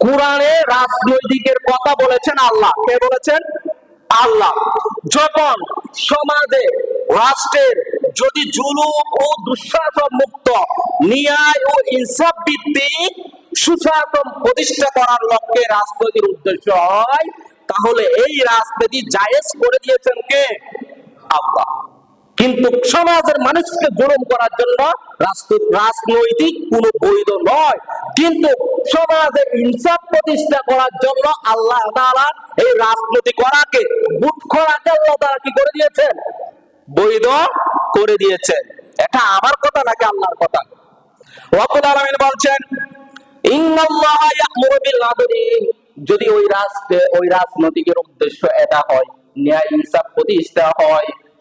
কোরআনে রাজনৈতিকের কথা বলেছেন আল্লাহ। কে বলেছেন? আল্লাহ। যখন সমাজে, রাষ্ট্রের যদি জুলুম ও দুঃশাসন মুক্ত, ন্যায় ও ইনসাফ ভিত্তিক সুশাসন প্রতিষ্ঠা করার লক্ষ্যে রাজনীতির উদ্দেশ্য হয়, তাহলে এই রাজনীতি জায়েজ করে দিয়েছেন কে? আল্লাহ। কিন্তু সমাজের মানুষকে জুলুম করার জন্য রাজনৈতিক কোনো বৈধ নয়। কিন্তু সমাজে ইনসাফ প্রতিষ্ঠা করার জন্য আল্লাহ তাআলা এই রাজনীতি করাকে বুট করাকে আল্লাহ তাআলা কি করে দিয়েছেন? বৈধ করে দিয়েছেন। এটা আমার কথা নাকি আল্লাহর কথা? রব্বুল আলামিন বলছেন যদি ওই রাষ্ট্রে ওই রাজনৈতিকের উদ্দেশ্য এটা হয়, ন্যায় ইনসাফ প্রতিষ্ঠা হয়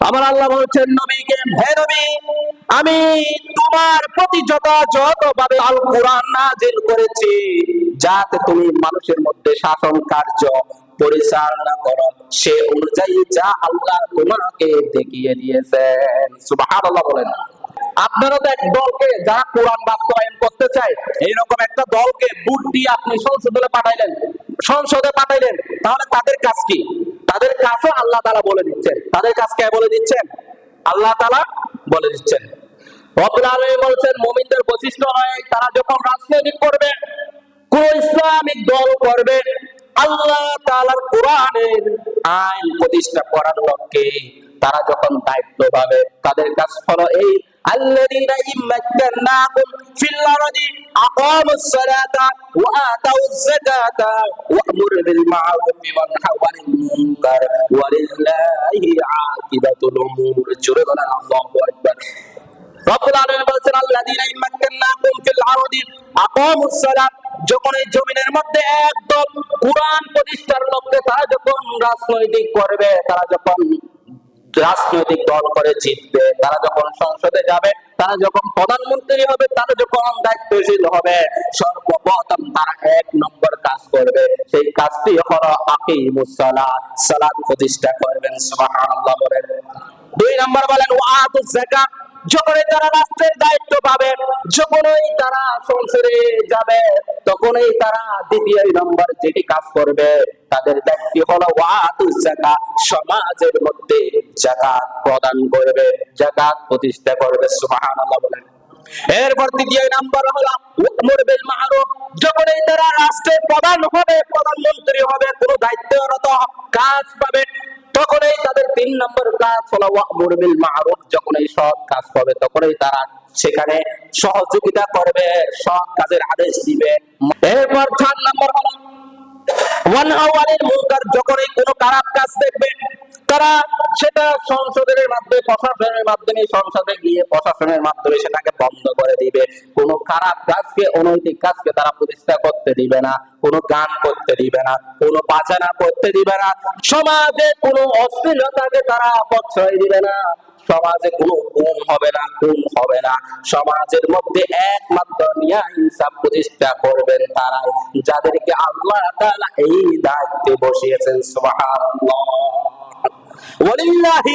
আমার আল্লাহ বলছেন, নবীকে, হে নবী, আমি তোমার প্রতি যথাযথ ভাবে আল কোরআন নাজিল করেছি, যাতে তুমি মানুষের মধ্যে শাসন কার্য পরিচালনা করো। সে অনুযায়ী যা আল্লাহ তোমাকে দেখিয়ে দিয়েছেন। সুবহানাল্লাহ বলেন। আপনারা তো এক দলকে যারা কোরআন বাস্তবায়ন করতে চায়, এইরকম একটা দলকে বুট দিয়ে আপনি সংসদে পাঠাইলেন সংসদে পাঠাইলেন, তাহলে তাদের কাজ কি? আল্লাহ তালা বলে দিচ্ছেন। তাদের কাজ কে বলে দিচ্ছেন? আল্লাহ তালা বলে দিচ্ছেন। আলমী বলছেন, মোমিনদের বৈশিষ্ট্য তারা যখন রাজনৈতিক করবে, কোন ইসলামিক দল করবে, আল্লাহ তালার কোরআনের আইন প্রতিষ্ঠা করার লক্ষ্যে তারা যখন দায়িত্ব পাবে, তাদের কাজ হলো এই আল্লাহ في الأرض أقاموا الصلاة وآتوا الزكاة وأمروا بالمعروف وانهوا عن المنكر ولله عاقبة الأمور جرد الله أكبر রব্বুল আলামিন বলেছেন আল্লাযীনা ইম্মাক্কান্নাকুম ফিল আরদি আকামুস সালাত যখন এই জমিনের মধ্যে একদম কোরআন প্রতিষ্ঠার লক্ষ্যে তারা যখন রাজনৈতিক করবে তারা যখন রাজনৈতিক দল করে জিতবে, তারা যখন সংসদে যাবে, তারা যখন প্রধানমন্ত্রী হবে, তারা যখন দায়িত্বশীল হবে, সর্বপ্রথম তারা এক নম্বর কাজ করবে। সেই কাজটি হলো আকি সালাত সালাদ প্রতিষ্ঠা করবেন, সুবহানাল্লাহ দুই নম্বর বলেন ওয়াতুজ যাকাত। যখনই তারা রাষ্ট্রের দায়িত্ব পাবে, যখনই তারা সংসারে যাবে, তখনই তারা দ্বিতীয় নম্বর যেটি কাজ করবে, তাদের ব্যক্তি হলো ওয়াতুজ জাকাত সমাজের মধ্যে জাকাত প্রদান করবে জাকাত প্রতিষ্ঠা করবে, সুবহানাল্লাহ বলেন। এরপর দ্বিতীয় নাম্বার হলো উমর বিল মারুফ যখনই তারা রাষ্ট্রের প্রধান হবে, প্রধানমন্ত্রী হবে, কোন দায়িত্বরত কাজ পাবে তখন এই তাদের তিন নম্বর কাজ হলো মুরবিল মাহরুফ যখন এই সৎ কাজ পাবে তখনই তারা সেখানে সহযোগিতা করবে, সৎ কাজের আদেশ দিবে। এরপর চার নম্বর হলো করতে দিবে না সমাজে কোনো অশ্লীলতাকে তারা দিবে না। সমাজে কোনো গুম হবে না, গুম হবে না। সমাজের মধ্যে একমাত্র ন্যায় ইনসাফ প্রতিষ্ঠা করবেন তারাই, যাদেরকে আল্লাহ এই দায়িত্বে বসিয়েছেন সুবহানাল্লাহ। ওয়ালিল্লাহি